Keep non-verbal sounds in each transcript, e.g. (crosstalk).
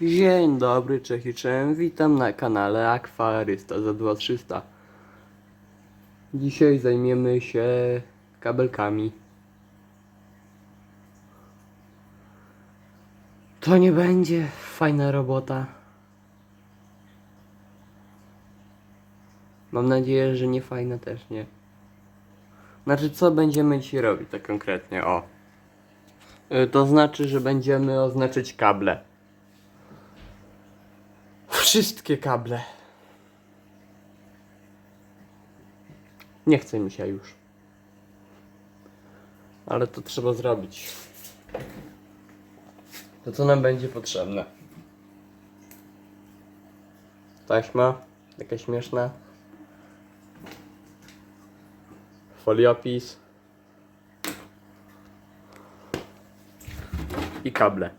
Dzień dobry, cześć. Witam na kanale Akwarysta za 2300. Dzisiaj zajmiemy się kabelkami. To nie będzie fajna robota. Mam nadzieję, że nie fajna też nie. Znaczy, co będziemy dzisiaj robić tak konkretnie? O. Y, To znaczy, że będziemy oznaczyć kable. Wszystkie kable. Nie chce mi się już. Ale to trzeba zrobić. To co nam będzie potrzebne? Taśma, taka śmieszna. Foliopis. I kable.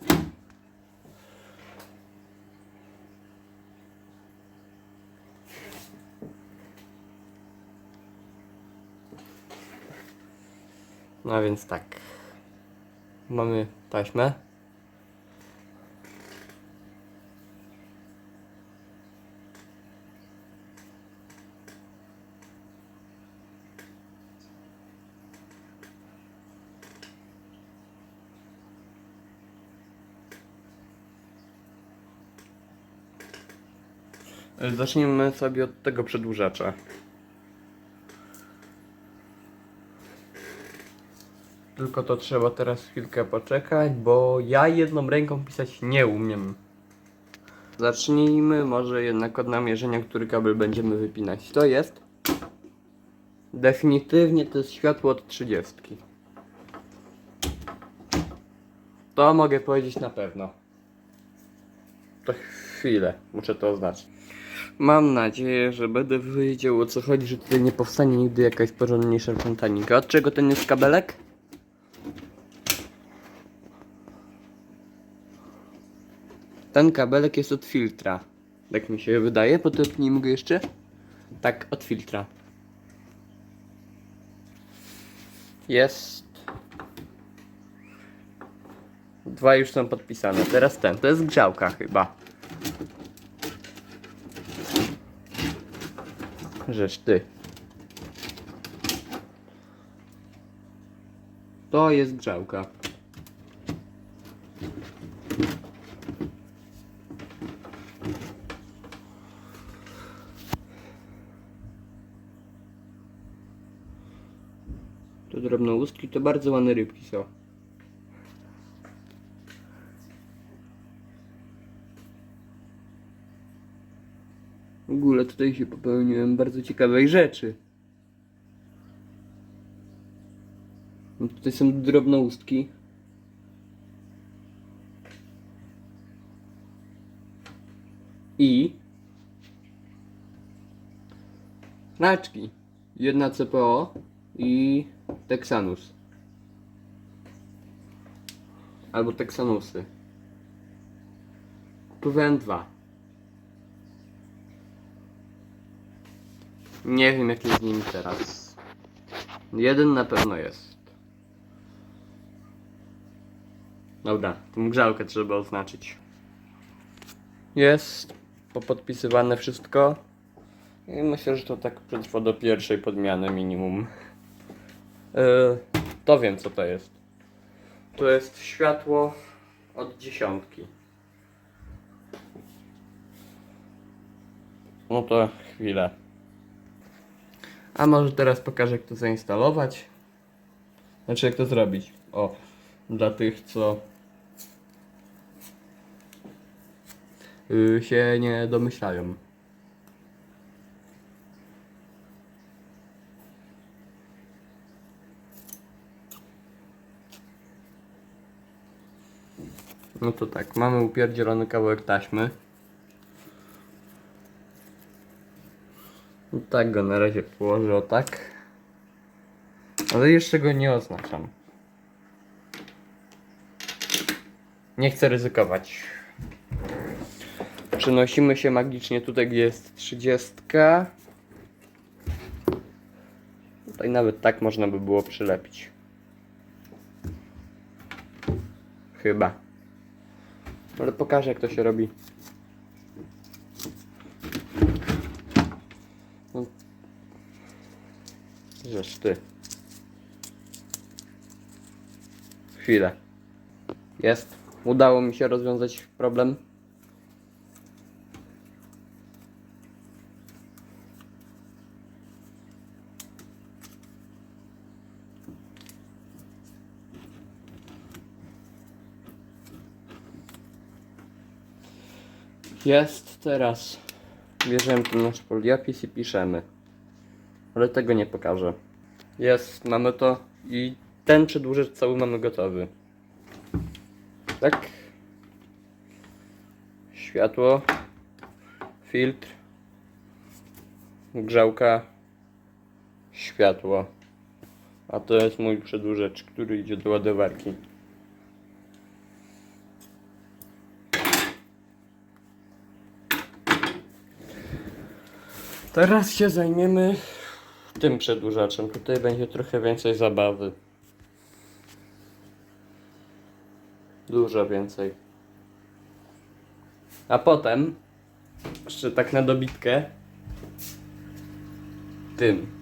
No więc tak. Mamy taśmę. Zacznijmy sobie od tego przedłużacza. Tylko to trzeba teraz chwilkę poczekać, bo ja jedną ręką pisać nie umiem. Zacznijmy może jednak od namierzenia, który kabel będziemy wypinać. To jest definitywnie to jest światło od 30. To mogę powiedzieć na pewno. To chwilę, muszę to oznaczyć. Mam nadzieję, że będę wiedział o co chodzi, że tutaj nie powstanie nigdy jakaś porządniejsza fontanika. Od czego ten jest kabelek? Ten kabelek jest od filtra. Tak mi się wydaje. Potepnijmy go jeszcze. Tak, od filtra. Jest. Dwa już są podpisane. Teraz ten. To jest grzałka chyba. Rzecz ty. To jest grzałka. To drobnoustki to bardzo ładne rybki są. W ogóle tutaj się popełniłem bardzo ciekawej rzeczy. No Tutaj są drobnoustki. I znaczki. Jedna CPO i Texanus. Albo Texanusy. Kupowałem dwa. Nie wiem jaki z nimi teraz. Jeden na pewno jest. Dobra, tą grzałkę trzeba oznaczyć. Jest popodpisywane wszystko. I myślę, że to tak przetrwa do pierwszej podmiany minimum. Yy, to wiem co to jest. To jest światło od dziesiątki. No to chwilę. A może teraz pokażę jak to zainstalować. Znaczy jak to zrobić. O, dla tych co yy, się nie domyślają. No to tak, mamy upierdzielony kawałek taśmy. I tak go na razie położę o tak. Ale jeszcze go nie oznaczam. Nie chcę ryzykować. Przenosimy się magicznie tutaj, gdzie jest 30. Tutaj nawet tak można by było przylepić. Chyba. Ale pokażę jak to się robi. No. Ty. Chwilę. Jest. Udało mi się rozwiązać problem. Jest teraz. Bierzemy ten nasz poliapis i piszemy. Ale tego nie pokażę. Jest, mamy to i ten przedłużacz cały mamy gotowy. Tak. Światło. Filtr. Grzałka. Światło. A to jest mój przedłużacz, który idzie do ładowarki. Teraz się zajmiemy tym przedłużaczem. Tutaj będzie trochę więcej zabawy. Dużo więcej. A potem, jeszcze tak na dobitkę, tym.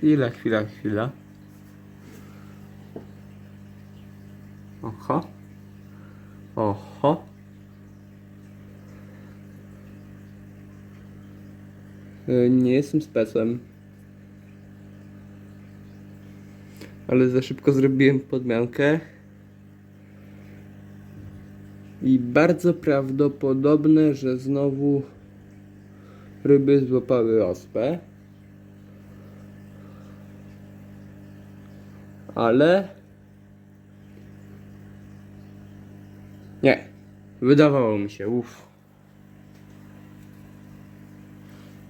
Chwila, chwila, chwila. Oho. Oho. E, Nie jestem specem. Ale za szybko zrobiłem podmiankę. I bardzo prawdopodobne, że znowu ryby złapały ospę. Ale. Nie. Wydawało mi się, uff.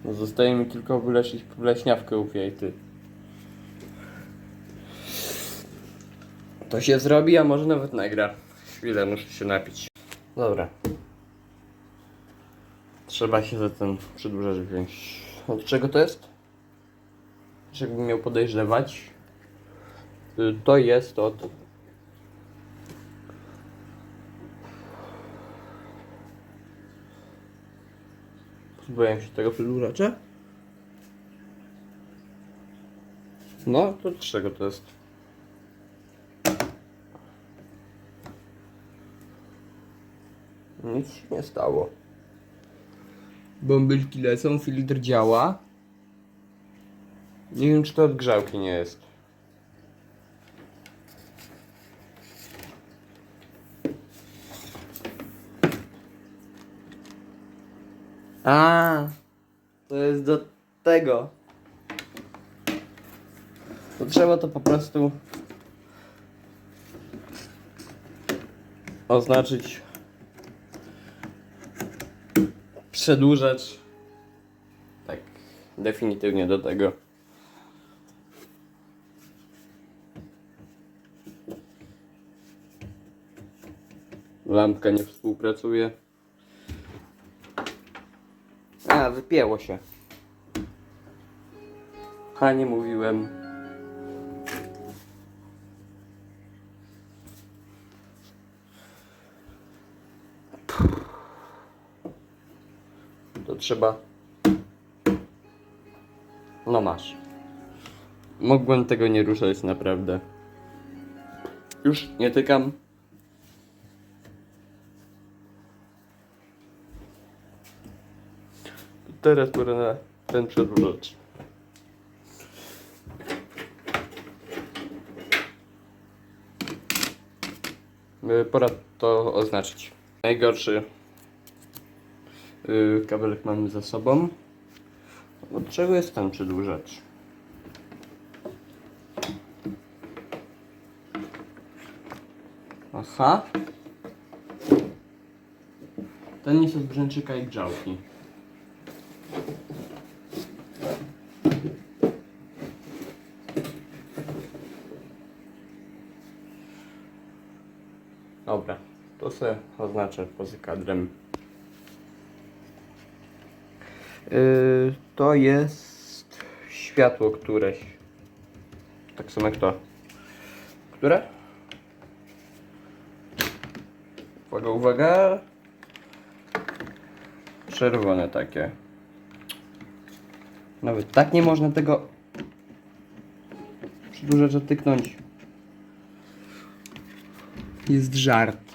No zostaje mi tylko wyleczyć wleśniawkę u wiejty. To się zrobi, a może nawet nagra. Chwilę, muszę się napić. Dobra. Trzeba się za ten przedłużacz wziąć. Od czego to jest? Żebym miał podejrzewać. Y, To jest od. Pozbyłem się tego przedłużacza. No, to czego to jest? Nic się nie stało. Bąbelki lecą, filtr działa. Nie wiem, czy to od grzałki nie jest. A, to jest do tego. To trzeba to po prostu oznaczyć przedłużacz. Tak, definitywnie do tego. Lampka nie współpracuje. A, wypięło się. A, nie mówiłem. To trzeba... No masz. Mogłem tego nie ruszać, naprawdę. Już nie tykam. Teraz pora na ten przedłużacz. Y, Pora to oznaczyć. Najgorszy y, kabelek mamy za sobą. Od czego jest ten przedłużacz? Aha. Ten jest od brzęczyka i grzałki. Dobra, sobie oznaczę poza kadrem. Yy, to jest światło któreś. Tak samo jak to. Które? Uwaga, uwaga. Czerwone takie. Nawet tak nie można tego przedłużacza tyknąć. Jest żart.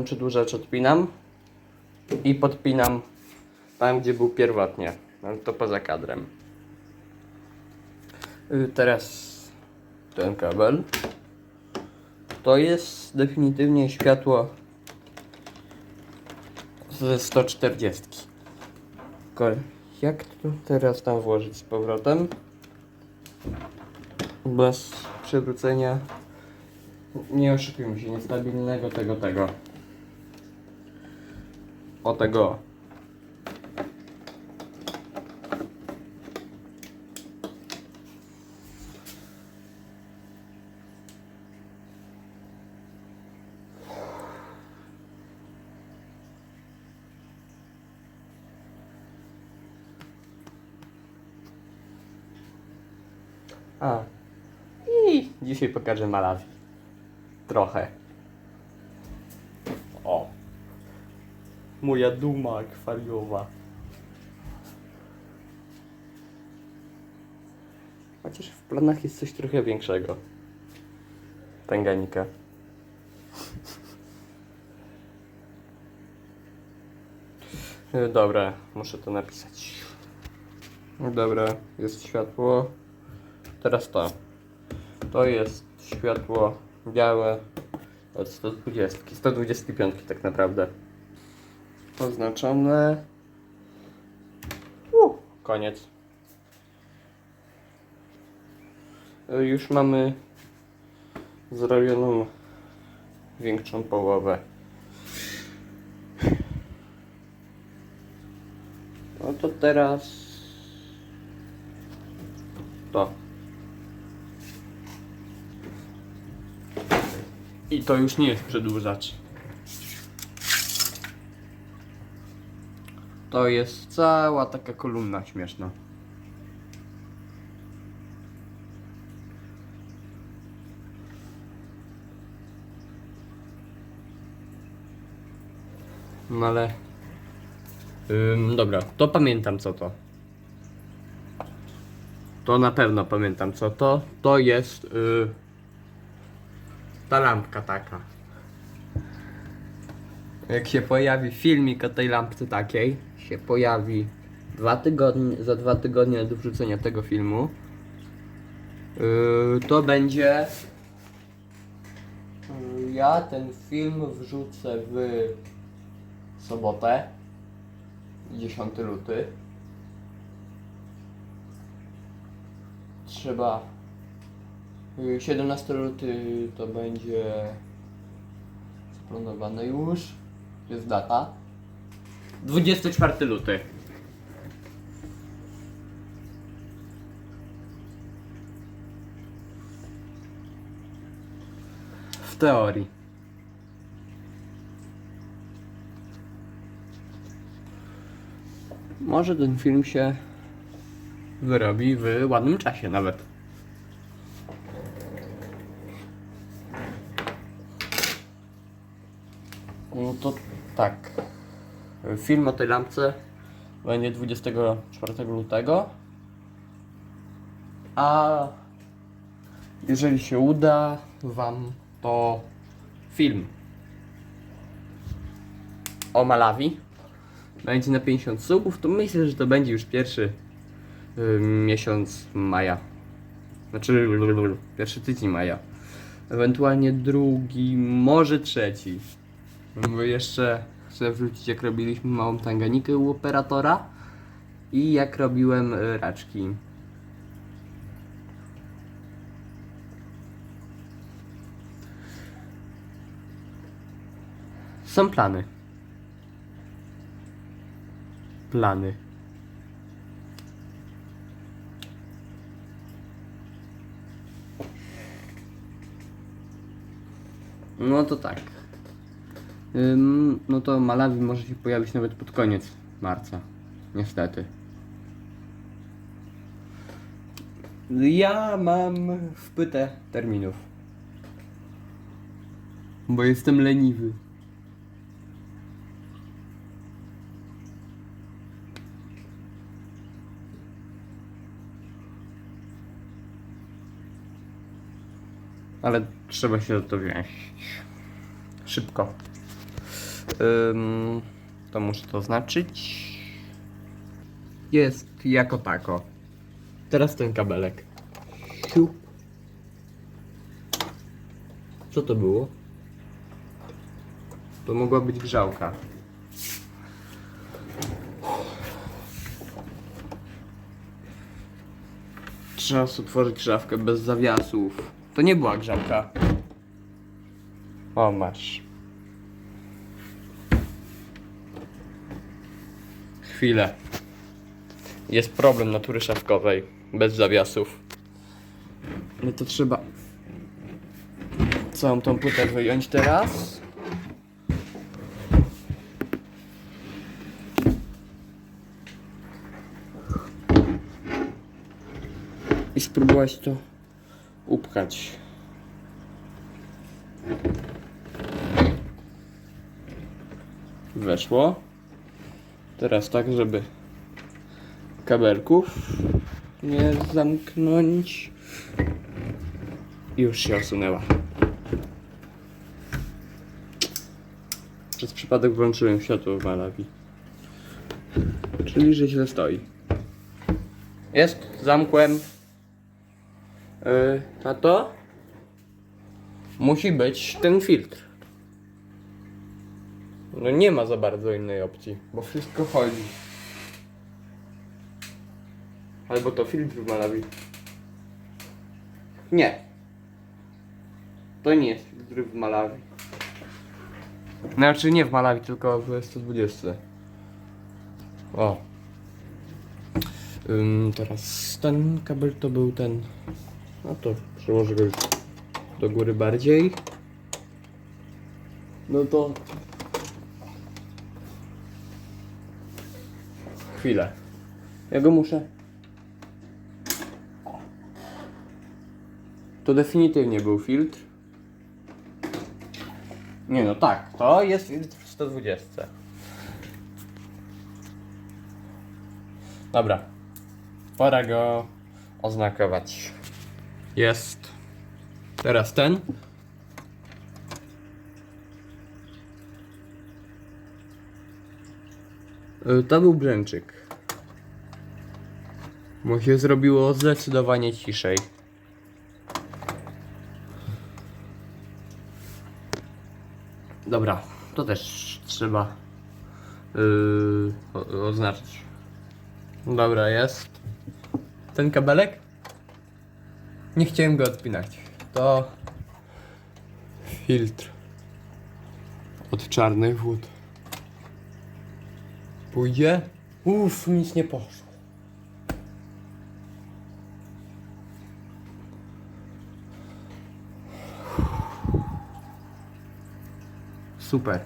Ten przedłużacz odpinam i podpinam tam, gdzie był pierwotnie. To poza kadrem. Y, Teraz ten kabel. To jest definitywnie światło ze 140. Tylko jak to teraz tam włożyć z powrotem? Bez przewrócenia. Nie oszukujmy się, niestabilnego tego, tego. O tego. A. I dzisiaj pokażę Malawi. Trochę. Moja duma akwariowa. Chociaż w planach jest coś trochę większego. Tęganika. E, (laughs) Dobra, muszę to napisać. Dobra, jest światło. Teraz to. To jest światło białe od 120, 125 tak naprawdę. Oznaczone. Uh, koniec. Y, Już mamy zrobioną większą połowę. No to teraz to. I to już nie jest przedłużacz. To jest cała taka kolumna śmieszna. No ale... Ym, dobra, to pamiętam co to. To na pewno pamiętam co to. To jest... Y, ta lampka taka. Jak się pojawi filmik o tej lampce takiej, się pojawi dwa tygodnie, za dwa tygodnie do wrzucenia tego filmu, yy, to będzie. Yy, ja ten film wrzucę w sobotę, 10 luty. Trzeba Y, 17 luty to będzie zaplanowane już. Jest data. 24 luty. W teorii. Może ten film się wyrobi w ładnym czasie nawet. No to tak. Film o tej lampce będzie 24 lutego. A jeżeli się uda Wam, to film o Malawi będzie na 50 subów, to myślę, że to będzie już pierwszy miesiąc maja. Znaczy, pierwszy tydzień maja. Ewentualnie drugi, może trzeci. Bo jeszcze chcę wrzucić jak robiliśmy małą tanganikę u operatora i jak robiłem y, raczki. Są plany. Plany. No to tak. No to Malawi może się pojawić nawet pod koniec marca. Niestety. Ja mam wpytę terminów. Bo jestem leniwy. Ale trzeba się do to wziąć. Szybko. To muszę to znaczyć. Jest jako tako. Teraz ten kabelek. Siup. Co to było? To mogła być grzałka. Trzeba otworzyć szafkę bez zawiasów. To nie była grzałka. O, masz. Chwilę. Jest problem natury szafkowej. Bez zawiasów. No to trzeba całą tą płytę wyjąć teraz. I spróbować to upchać. Weszło. Teraz tak, żeby kabelków nie zamknąć. Już się osunęła. Przez przypadek włączyłem światło w Malawi. Czyli, że źle stoi. Jest, zamkłem. Yy, tato? Musi być ten filtr. No nie ma za bardzo innej opcji, bo wszystko chodzi. Albo to filtr w Malawi. Nie. To nie jest filtr w Malawi. Znaczy nie w Malawi, tylko w 120. O. Ym, teraz ten kabel to był ten. No to przełożę go już do góry bardziej. No to. Chwilę. Ja go muszę. To definitywnie był filtr. Nie no tak, to jest filtr w 120. Dobra. Pora go oznakować. Jest. Teraz ten. To był brzęczyk. Mu się zrobiło zdecydowanie ciszej. Dobra, to też trzeba yy, oznaczyć. Dobra, jest. Ten kabelek? Nie chciałem go odpinać. To filtr od czarnych wód. Pójdzie? Uff, nic nie poszło. Super.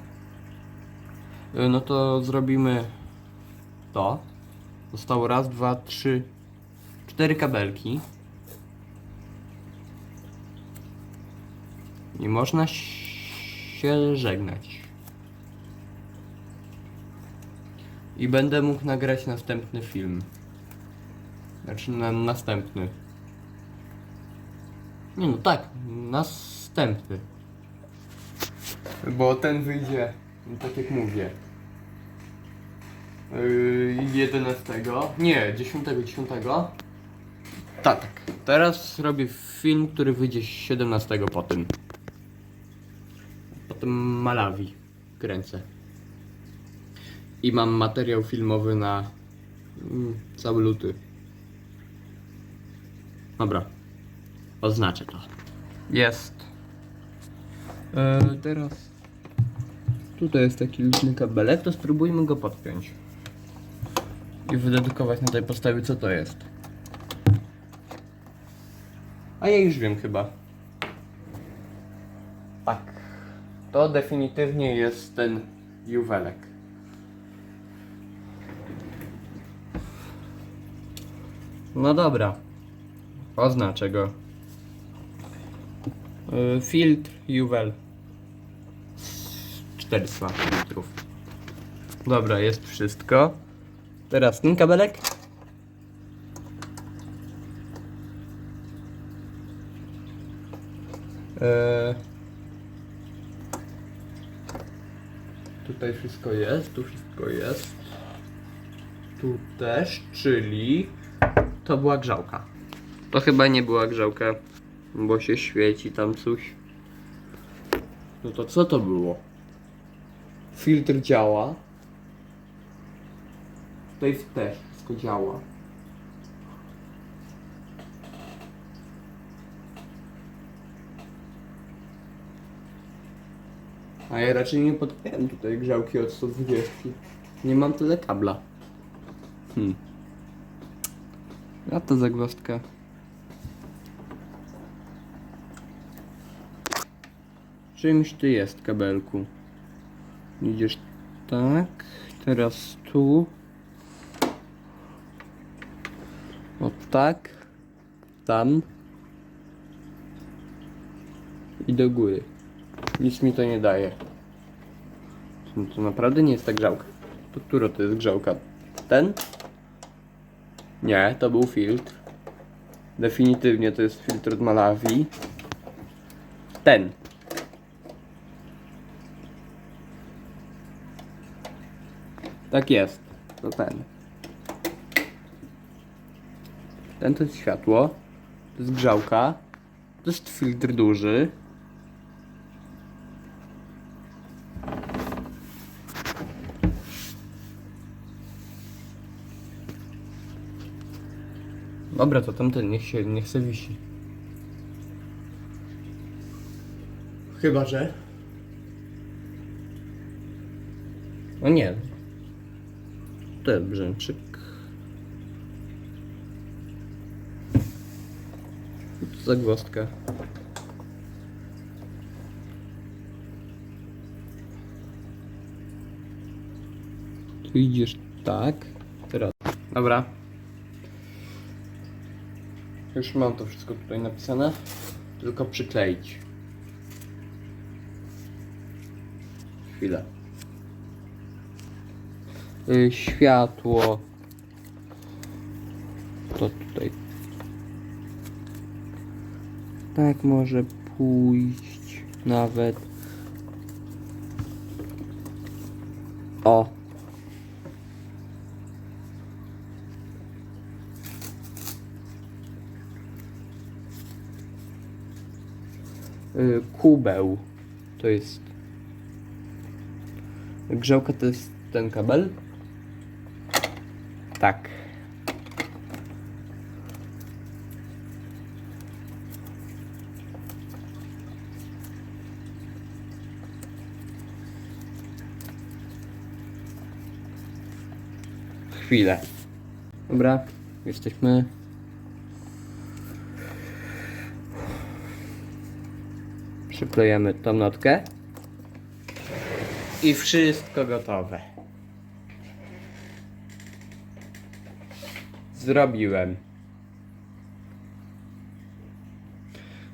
Y, No to zrobimy to. Zostało raz, dwa, trzy, cztery kabelki. Nie można się żegnać. I będę mógł nagrać następny film. Znaczy na, następny. Nie no tak, następny. Bo ten wyjdzie, tak jak mówię. Yy, 11. Nie, 10, 10. Tak, tak. Teraz robię film, który wyjdzie 17 po tym. Potem Malawi kręcę. I mam materiał filmowy na mm, cały luty. Dobra. Oznaczę to. Jest. E, teraz Tutaj jest taki luźny kabelek, to spróbujmy go podpiąć. I wydedukować na tej podstawie co to jest. A ja już wiem chyba. Tak. To definitywnie jest ten juwelek. No dobra. Oznaczę go. Y, Filtr Juwel. 400 litrów. Dobra, jest wszystko. Teraz ten kabelek. Eee, tutaj wszystko jest, tu wszystko jest. Tu też, czyli to była grzałka. To chyba nie była grzałka, bo się świeci tam coś. No to co to było? Filtr działa. Tutaj też wszystko działa. A ja raczej nie podpiąłem tutaj grzałki od 120. Nie mam tyle kabla. Hmm. A to zagwozdka. Czymś ty jest kabelku. Idziesz tak. Teraz tu. O tak. Tam. I do góry. Nic mi to nie daje. To, to naprawdę nie jest ta grzałka. To która to jest grzałka? Ten? Nie, to był filtr. Definitywnie to jest filtr od Malawi. Ten. Tak jest. To ten. Ten to jest światło. To jest grzałka. To jest filtr duży. Dobra, to tamten niech się, niech se wisi. Chyba, że... O nie. To jest brzęczyk. Zagwozdka. Tu idziesz tak. Teraz. Dobra. Już mam to wszystko tutaj napisane. Tylko przykleić. Chwilę. Y, światło. To tutaj. Tak może pójść nawet. O. Y, kubeł. To jest. Grzałka to jest ten kabel? Tak. Chwilę. Dobra, jesteśmy. Przyklejemy tą notkę. I wszystko gotowe. Zrobiłem.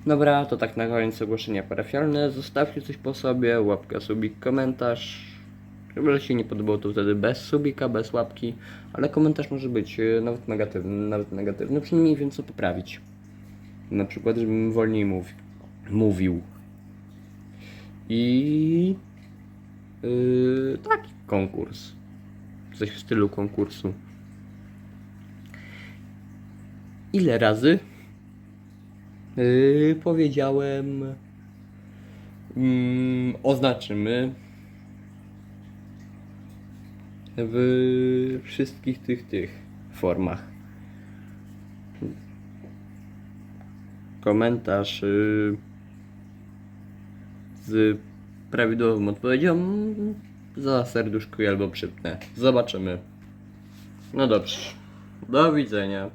Dobra, to tak na koniec ogłoszenia parafialne. Zostawcie coś po sobie, łapka, subik, komentarz. Chyba, że się nie podobało, to wtedy bez subika, bez łapki, ale komentarz może być e, nawet negatywny, nawet negatywny, przynajmniej wiem co poprawić. Na przykład, żebym wolniej mówił. mówił. I Yy, taki konkurs. Coś w stylu konkursu. Ile razy yy, powiedziałem mm, oznaczymy w wszystkich tych tych formach. Komentarz yy, prawidłową odpowiedzią, za serduszko albo przypnę. Zobaczymy. No dobrze. Do widzenia.